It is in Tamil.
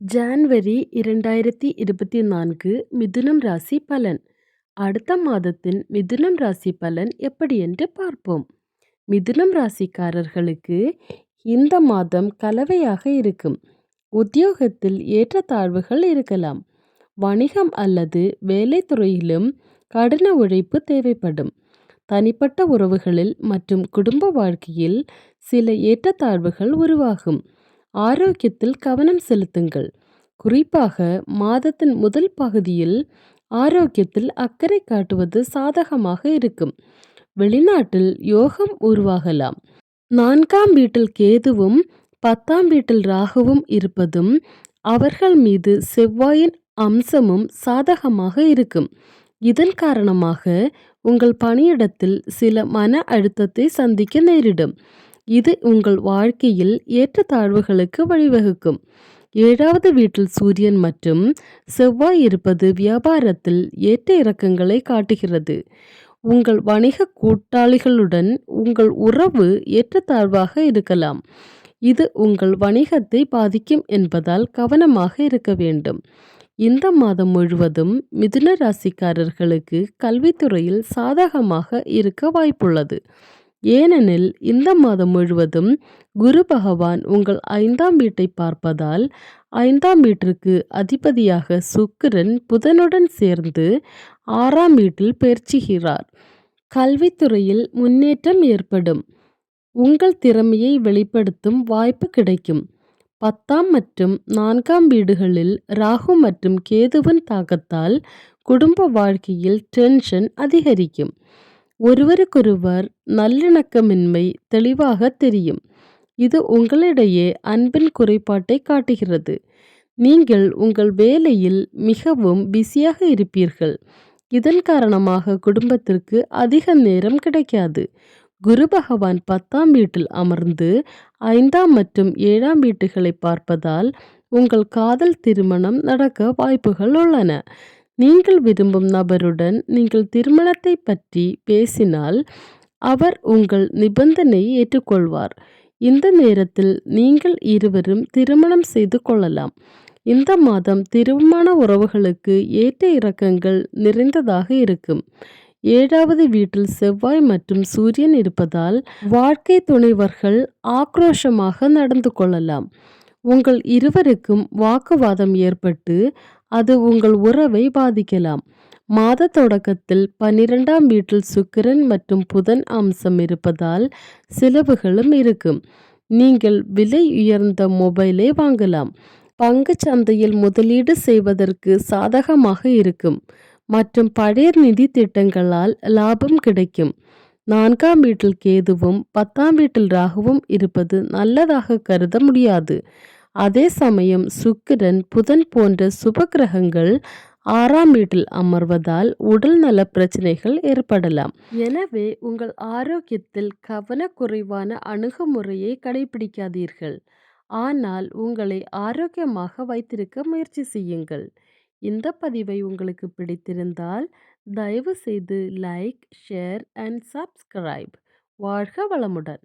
ஜான்வரி இரண்டாயிரத்தி இருபத்தி நான்கு மிதுனம் ராசி பலன். அடுத்த மாதத்தின் மிதுனம் ராசி பலன் எப்படி என்று பார்ப்போம். மிதுனம் ராசிக்காரர்களுக்கு இந்த மாதம் கலவையாக இருக்கும். உத்தியோகத்தில் ஏற்றத்தாழ்வுகள் இருக்கலாம். வணிகம் அல்லது வேலைத்துறையிலும் கடின உழைப்பு தேவைப்படும். தனிப்பட்ட உறவுகளில் மற்றும் குடும்ப வாழ்க்கையில் சில ஏற்றத்தாழ்வுகள் உருவாகும். ஆரோக்கியத்தில் கவனம் செலுத்துங்கள். குறிப்பாக மாதத்தின் முதல் பகுதியில் ஆரோக்கியத்தில் அக்கறை காட்டுவது சாதகமாக இருக்கும். வெளிநாட்டில் யோகம் உருவாகலாம். நான்காம் வீட்டில் கேதுவும் பத்தாம் வீட்டில் ராகுவும் இருப்பதும் அவர்கள் மீது செவ்வாயின் அம்சமும் சாதகமாக இருக்கும். இதன் காரணமாக உங்கள் பணியிடத்தில் சில மன அழுத்தத்தை சந்திக்க நேரிடும். இது உங்கள் வாழ்க்கையில் ஏற்றத்தாழ்வுகளுக்கு வழிவகுக்கும். ஏழாவது வீட்டில் சூரியன் மற்றும் செவ்வாய் இருப்பது வியாபாரத்தில் ஏற்ற இறக்கங்களை காட்டுகிறது. உங்கள் வணிக கூட்டாளிகளுடன் உங்கள் உறவு ஏற்றத்தாழ்வாக இருக்கலாம். இது உங்கள் வணிகத்தை பாதிக்கும் என்பதால் கவனமாக இருக்க வேண்டும். இந்த மாதம் முழுவதும் மிதுன ராசிக்காரர்களுக்கு கல்வித்துறையில் சாதகமாக இருக்க வாய்ப்புள்ளது. ஏனெனில் இந்த மாதம் முழுவதும் குரு பகவான் உங்கள் ஐந்தாம் வீட்டை பார்ப்பதால் ஐந்தாம் வீட்டிற்கு அதிபதியாக சுக்கிரன் புதனுடன் சேர்ந்து ஆறாம் வீட்டில் பயிற்சிகிறார் கல்வித்துறையில் முன்னேற்றம் ஏற்படும். உங்கள் திறமையை வெளிப்படுத்தும் வாய்ப்பு கிடைக்கும். பத்தாம் மற்றும் நான்காம் வீடுகளில் ராகு மற்றும் கேதுவின் தாக்கத்தால் குடும்ப வாழ்க்கையில் டென்ஷன் அதிகரிக்கும். ஒருவருக்கொருவர் நல்லிணக்கமின்மை தெளிவாக தெரியும். இது உங்களிடையே அன்பின் குறைபாட்டை காட்டுகிறது. நீங்கள் உங்கள் வேலையில் மிகவும் பிஸியாக இருப்பீர்கள். இதன் காரணமாக குடும்பத்திற்கு அதிக நேரம் கிடைக்காது. குரு பகவான் பத்தாம் வீட்டில் அமர்ந்து ஐந்தாம் மற்றும் ஏழாம் வீட்டுகளை பார்ப்பதால் உங்கள் காதல் திருமணம் நடக்க வாய்ப்புகள் உள்ளன. நீங்கள் விரும்பும் நபருடன் நீங்கள் திருமணத்தை பற்றி பேசினால் அவர் உங்கள் நிபந்தனையை ஏற்றுக்கொள்வார். இந்த நேரத்தில் நீங்கள் இருவரும் திருமணம் செய்து கொள்ளலாம். இந்த மாதம் திருமண உறவுகளுக்கு ஏற்ற இறக்கங்கள் நிறைந்ததாக இருக்கும். ஏழாவது வீட்டில் செவ்வாய் மற்றும் சூரியன் இருப்பதால் வாழ்க்கை துணைவர்கள் ஆக்ரோஷமாக நடந்து கொள்ளலாம். உங்கள் இருவருக்கும் வாக்குவாதம் ஏற்பட்டு அது உங்கள் உறவை பாதிக்கலாம். மாத தொடக்கத்தில் பன்னிரெண்டாம் வீட்டில் சுக்கிரன் மற்றும் புதன் அம்சம் இருப்பதால் செலவுகளும் இருக்கும். நீங்கள் விலை உயர்ந்த மொபைலை வாங்கலாம். பங்கு சந்தையில் முதலீடு செய்வதற்கு சாதகமாக இருக்கும். மற்றும் பழைய நிதி திட்டங்களால் லாபம் கிடைக்கும். நான்காம் வீட்டில் கேதுவும் பத்தாம் வீட்டில் ராகுவும் இருப்பது நல்லதாக கருத முடியாது. அதே சமயம் சுக்கிரன் புதன் போன்ற சுபகிரகங்கள் ஆறாம் வீட்டில் அமர்வதால் உடல் நல பிரச்சனைகள் ஏற்படலாம். எனவே உங்கள் ஆரோக்கியத்தில் கவனக்குறைவான அணுகுமுறையை கடைபிடிக்காதீர்கள் ஆனால் உங்களை ஆரோக்கியமாக வைத்திருக்க முயற்சி செய்யுங்கள். இந்த பதிவை உங்களுக்கு பிடித்திருந்தால் தயவு செய்து லைக் ஷேர் அண்ட் சப்ஸ்கிரைப் வாழ்க வளமுடன்.